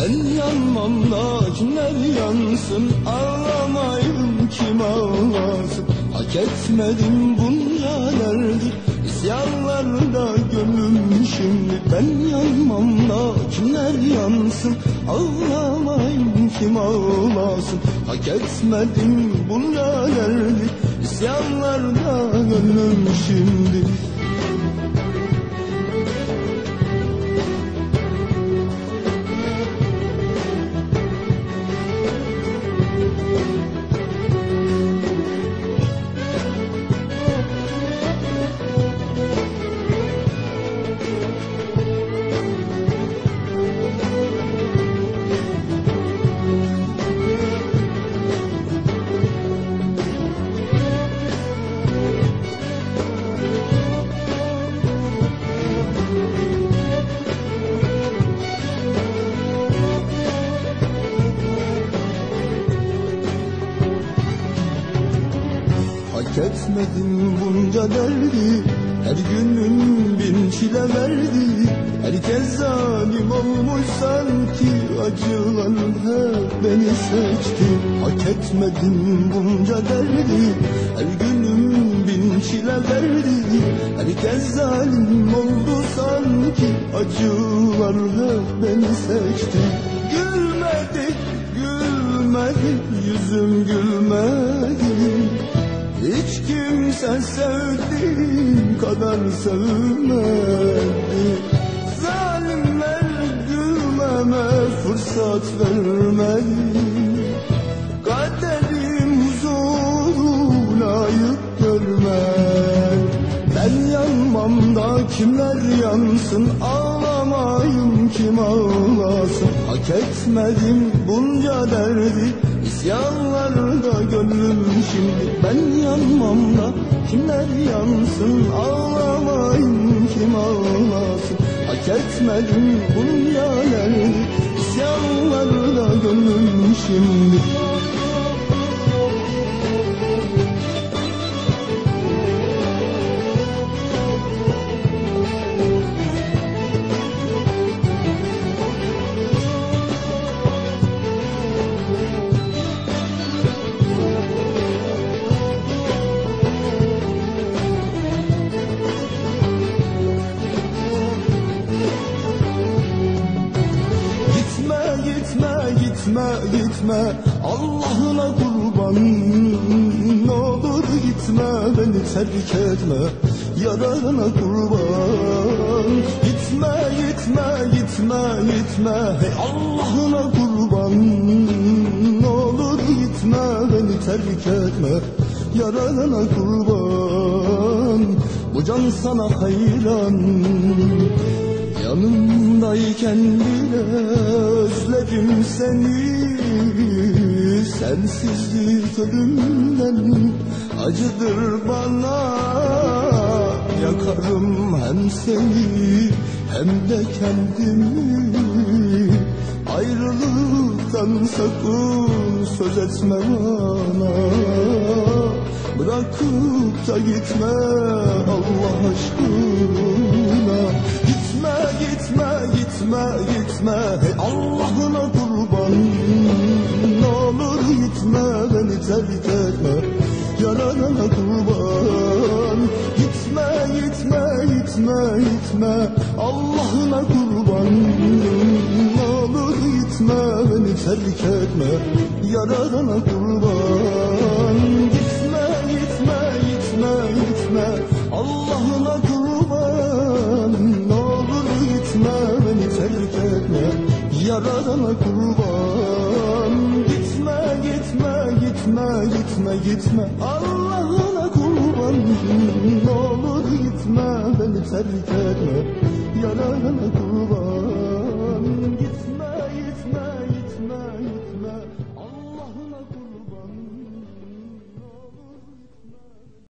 Ben yanmam da kimler yansın Ağlamayım kim ağlasın? Hak etmedim bunca derdi İsyanlarda gönlüm şimdi. Ben yanmam da kimler yansın Ağlamayım kim ağlasın? Hak etmedim bunca derdi İsyanlarda gönlüm şimdi Hak etmedim bunca derdi. Her günün bin çile verdi. Herkes zalim olmuş sanki Acılar hep beni seçti. Hak etmedim bunca derdi. Her günün bin çile verdi. Herkes zalim oldu sanki Acılar hep beni seçti. Gülmedi, gülmedi Yüzüm gülmedi hiç kimse sevdiğim kadar sevmedi Zalimler gülmeme fırsat vermedi Kaderim huzuru layık görmedi Ben yanmam da kimler yansın Ağlamayım kim ağlasın Hak etmedim bunca derdi. İsyanlarda gönlüm şimdi Ben yanmam da kimler yansın? Ağlamayın kim ağlasın Hak etmedim bunca derdi. İsyanlarda gönlüm şimdi Gitme gitme gitme. Allah'ına kurban Ne olur gitme beni terk etme. Yarana kurban. Gitme gitme gitme gitme. Hey Allah'ına kurban Ne olur gitme beni terk etme. Yarana kurban. Bu can sana hayran Yanımdayken bile özledim seni. Sensizlik ölümden acıdır bana. Yakarım hem seni hem de kendimi. Ayrılıktan sakın söz etme bana. Bırakıp da gitme Allah aşkına gitme gitme gitme. Hey Allah'ına kurban. Ne olur gitme beni terk etme. Yaradana kurban. Gitme gitme gitme gitme. Allah'ına kurban. Ne olur gitme beni terk etme. Yaradana kurban Yaradana kurban. Gitme gitme gitme gitme gitme. Allah'ına kurban Ne olur gitme beni terk etme. Yaradana kurban